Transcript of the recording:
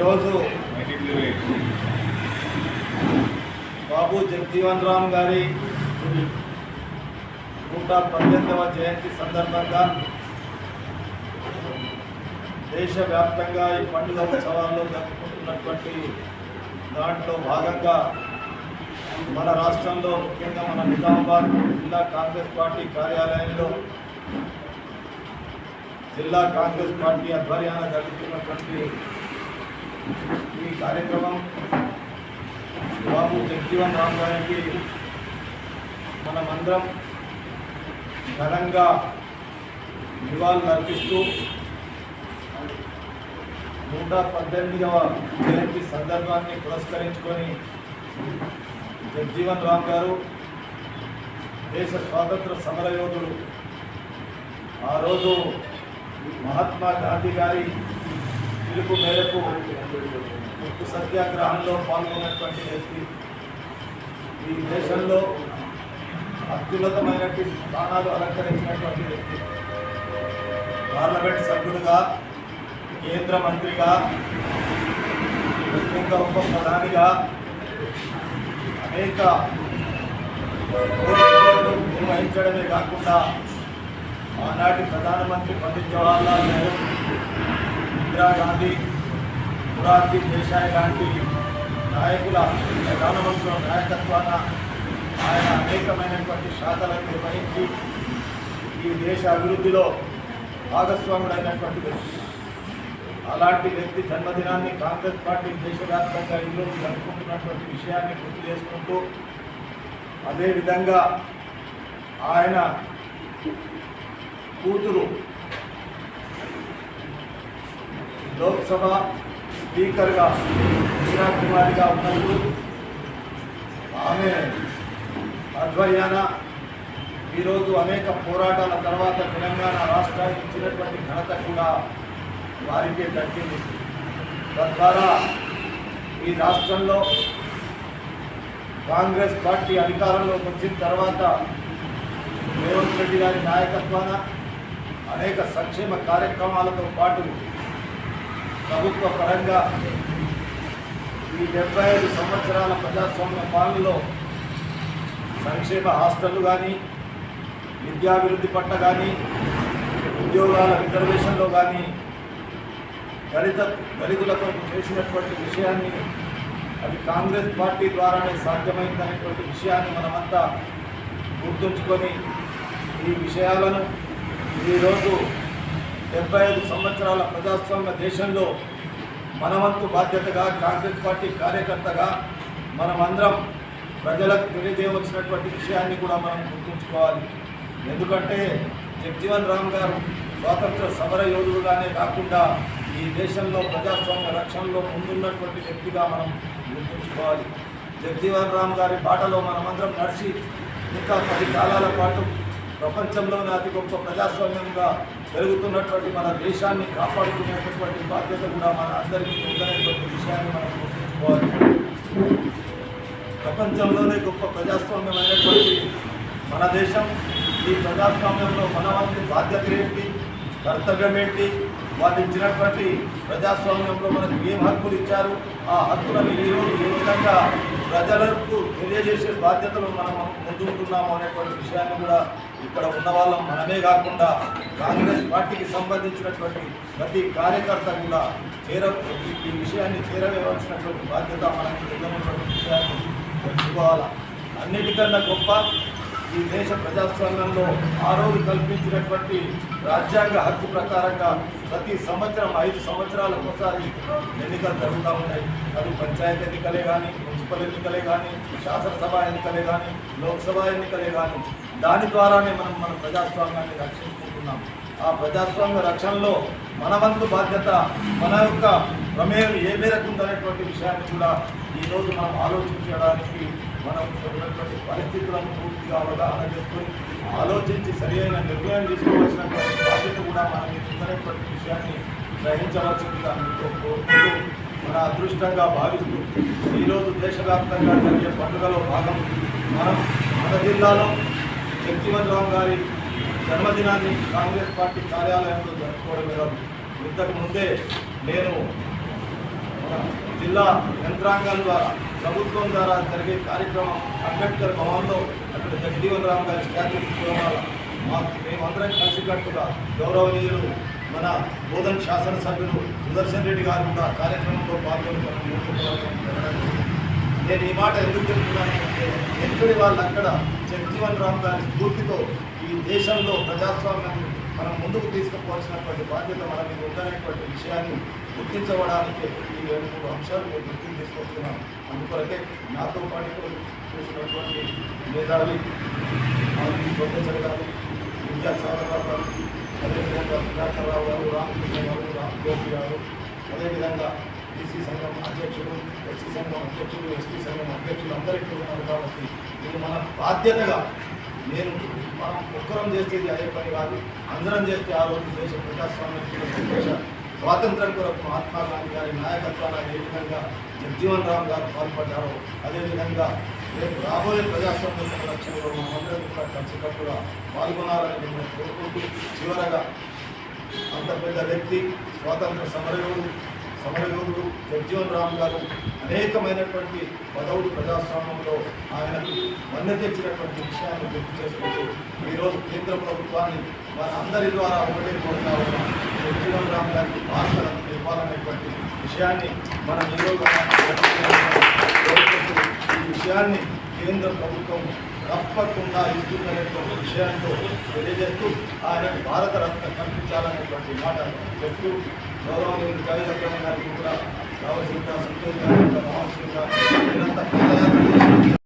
ఈరోజు బాబు జగజీవన్ రామ్ గారి నూట పద్దెనిమిదవ జయంతి సందర్భంగా దేశవ్యాప్తంగా ఈ పండుగ ఉత్సవాల్లో జరుపుకుంటున్నటువంటి దాంట్లో భాగంగా మన రాష్ట్రంలో ముఖ్యంగా మన నిజామాబాద్ జిల్లా కాంగ్రెస్ పార్టీ కార్యాలయంలో జిల్లా కాంగ్రెస్ పార్టీ ఆధ్వర్యాన జరుగుతున్నటువంటి ఈ కార్యక్రమం బాబు జగజీవన్ రామ్ గారికి మనమందరం ఘనంగా నివాళులు అర్పిస్తూ నూట పద్దెనిమిదవ జయంతి సందర్భాన్ని పురస్కరించుకొని జగజీవన్ రామ్ గారు దేశ స్వాతంత్ర సమరయోధుడు ఆ రోజు మహాత్మా గాంధీ గారి పిలుపు మేరకు ఉప్పు సత్యాగ్రహంలో పాల్గొన్నటువంటి వ్యక్తి ఈ దేశంలో అత్యున్నతమైనటువంటి స్థానాలు అలంకరించినటువంటి వ్యక్తి. పార్లమెంట్ సభ్యుడుగా కేంద్ర మంత్రిగా ముఖ్యంగా ఉప ప్రధానిగా అనేక నిర్వహించడమే కాకుండా ఆనాటి ప్రధానమంత్రి పండిత్ జవహర్లాల్ నెహ్రూ ఇందిరాగాంధీ మురార్జీ దేశాయ్ లాంటి నాయకుల ప్రధానమంత్రుల నాయకత్వాన ఆయన అనేకమైనటువంటి శాఖలను నిర్వహించి ఈ దేశ అభివృద్ధిలో భాగస్వాముడైనటువంటి వ్యక్తి. అలాంటి వ్యక్తి జన్మదినాన్ని కాంగ్రెస్ పార్టీ దేశవ్యాప్తంగా ఈరోజు జరుపుకుంటున్నటువంటి విషయాన్ని గుర్తు చేసుకుంటూ అదేవిధంగా ఆయన కూతురు లోక్సభ స్పీకర్గా మీరా కుమారిగా ఉన్నప్పుడు ఆమె ఆధ్వర్యాన ఈరోజు అనేక పోరాటాల తర్వాత తెలంగాణ రాష్ట్రానికి ఇచ్చినటువంటి ఘనత కూడా వారికే దక్కింది. తద్వారా ఈ రాష్ట్రంలో కాంగ్రెస్ పార్టీ అధికారంలోకి వచ్చిన తర్వాత రేవంత్ రెడ్డి గారి నాయకత్వాన అనేక సంక్షేమ కార్యక్రమాలతో పాటు ప్రభుత్వ పరంగా ఈ డెబ్బై ఐదు సంవత్సరాల ప్రజాస్వామ్య పాలనలో సంక్షేమ హాస్టళ్ళు కానీ విద్యాభివృద్ధి పట్ల కానీ ఉద్యోగాల రిజర్వేషన్లో కానీ దళిత దళితులతో చేసినటువంటి విషయాన్ని అది కాంగ్రెస్ పార్టీ ద్వారానే సాధ్యమైందనేటువంటి విషయాన్ని మనమంతా గుర్తుంచుకొని ఈ విషయాలను ఈరోజు డెబ్బై ఐదు సంవత్సరాల ప్రజాస్వామ్య దేశంలో మనవంతు బాధ్యతగా కాంగ్రెస్ పార్టీ కార్యకర్తగా మనమందరం ప్రజలకు తెలియజేయవలసినటువంటి విషయాన్ని కూడా మనం గుర్తుంచుకోవాలి. ఎందుకంటే జగ్జీవన్ రామ్ గారు స్వాతంత్ర సమర యోధుడుగానే కాకుండా ఈ దేశంలో ప్రజాస్వామ్య రక్షణలో ముందున్నటువంటి వ్యక్తిగా మనం గుర్తుంచుకోవాలి. జగ్జీవన్ రామ్ గారి బాటలో మనమందరం నడిచి ఇంకా పది కాలాల పాటు ప్రపంచంలోనే అతి గొప్ప ప్రజాస్వామ్యంగా పెరుగుతున్నటువంటి మన దేశాన్ని కాపాడుకునేటటువంటి బాధ్యత కూడా మన అందరికీ ఉందనేటువంటి విషయాన్ని మనం గుర్తుంచుకోవాలి. ప్రపంచంలోనే గొప్ప ప్రజాస్వామ్యమైనటువంటి మన దేశం. ఈ ప్రజాస్వామ్యంలో మన వంతు బాధ్యత ఏంటి? కర్తవ్యం ఏంటి? వాళ్ళు ఇచ్చినటువంటి ప్రజాస్వామ్యంలో మనకు ఏం హక్కులు ఇచ్చారు? ఆ హక్కులను ఈరోజు ఏ విధంగా ప్రజలకు తెలియజేసే బాధ్యతలు మనం ముందుకుంటున్నాము అనేటువంటి విషయాన్ని కూడా ఇక్కడ ఉన్న వాళ్ళం మనమే కాకుండా కాంగ్రెస్ పార్టీకి సంబంధించినటువంటి ప్రతి కార్యకర్త కూడా చేర ఈ విషయాన్ని చేరవేయవలసినటువంటి బాధ్యత మనకి ఉందనేటువంటి విషయాన్ని తెలుసుకోవాలి? అన్నిటికన్నా గొప్ప ఈ దేశ ప్రజాస్వామ్యంలో ఆ రోజు కల్పించినటువంటి రాజ్యాంగ హక్కు ప్రకారంగా ప్రతి సంవత్సరం ఐదు సంవత్సరాల ఒకసారి ఎన్నికలు జరుగుతూ ఉన్నాయి అది పంచాయతీ ఎన్నికలే కానీ మున్సిపల్ ఎన్నికలే కానీ శాసనసభ ఎన్నికలే కానీ లోక్సభ ఎన్నికలే కానీ దాని ద్వారానే మనం మన ప్రజాస్వామ్యాన్ని రక్షించుకుంటున్నాం. ఆ ప్రజాస్వామ్య రక్షణలో మన వంతు బాధ్యత మన యొక్క ప్రమేయం ఏ మేరకు ఉందనేటువంటి విషయాన్ని కూడా ఈరోజు మనం ఆలోచించడానికి మనం ఉన్నటువంటి పరిస్థితులను పూర్తిగా అవగాహన చేసుకుని ఆలోచించి సరి అయిన నిర్ణయం తీసుకోవాల్సినటువంటి బాధ్యత కూడా మనం మీద విషయాన్ని గ్రహించవలసిందిగా మీతో మన అదృష్టంగా భావిస్తూ ఈరోజు దేశవ్యాప్తంగా జరిగే పండుగలో భాగం మనం మన జిల్లాలో జగజీవన్ రామ్ గారి జన్మదినాన్ని కాంగ్రెస్ పార్టీ కార్యాలయంలో జరుపుకోవడం ఇంతకు ముందే నేను జిల్లా యంత్రాంగం ద్వారా ప్రభుత్వం ద్వారా జరిగే కార్యక్రమం అంబేద్కర్ భవన్లో అక్కడ జగజీవన్ రామ్ గారి స్టాచ్యూ వల్ల మా మేమందరం కలిసికట్టుగా గౌరవనీయులు మన బోధన్ శాసనసభ్యులు సుదర్శన్ రెడ్డి గారు కూడా కార్యక్రమంలో పాల్గొని జరిగింది. నేను ఈ మాట ఎందుకు చెప్తున్నానంటే ఎక్కడి వాళ్ళు అక్కడ జగజీవన్ రామ్ గారి స్ఫూర్తితో ఈ దేశంలో ప్రజాస్వామ్యం మనం ముందుకు తీసుకుపోవాల్సినటువంటి బాధ్యత మన మీద ఉందనేటువంటి విషయాన్ని గుర్తించబడానికి ఈ రెండు మూడు అంశాలు నేను గుర్తింపు తీసుకొస్తున్నాను అందుకొరకే నాతో పాటు చూసినటువంటి మేధావి ఆర్మీ ప్రొఫెసర్ గారు విద్యా రావు గారు అదేవిధంగా సుధాకర్ రావు గారు రామకృష్ణ గారు రామగోపి గారు అదేవిధంగా బీసీ సంఘం అధ్యక్షులు ఎస్సీ సంఘం అధ్యక్షులు ఎస్టీ సంఘం అధ్యక్షులు అందరికీ ఉన్నారు కాబట్టి ఇది మన బాధ్యతగా నేను మనం ఒక్కరం చేసేది అదే పని కాదు అందరం చేస్తే ఆ రోజు దేశ ప్రజాస్వామ్యం స్వాతంత్రం కొరకు మహాత్మా గాంధీ గారి నాయకత్వాన ఏ విధంగా జగ్జీవన్ రామ్ గారు పాల్పడ్డారో అదేవిధంగా రేపు రాబోయే ప్రజాస్వామ్య సంరక్షణలో మనందరం కూడా కలిసికట్టుగా పాల్గొనాలని మేము కోరుకుంటూ చివరగా అంత పెద్ద వ్యక్తి స్వాతంత్ర సమరయోధుడు సమరయోగుడు జగ్జీవన్ రామ్ గారు అనేకమైనటువంటి పదవులు ప్రజాస్వామ్యంలో ఆయనకు వన్నె తెచ్చినటువంటి విషయాన్ని గుర్తు చేసుకుంటూ ఈరోజు కేంద్ర ప్రభుత్వాన్ని మన అందరి ద్వారా ఒకటే కోరుతా ఉన్నాం. రామ్ గారికి భాషలను ఇవ్వాలనేటువంటి విషయాన్ని మనం ఈరోజు ఈ విషయాన్ని కేంద్ర ప్రభుత్వం తప్పకుండా ఇస్తుందనేటువంటి విషయంతో తెలియజేస్తూ ఆయన భారత రత్న కల్పించాలనేటువంటి మాట చెప్తూ గౌరవనీయులు కవి లక్ష్మణ గారికి కూడా రావసింగా సంతోష్ గారికి రావసింగా నిరంతర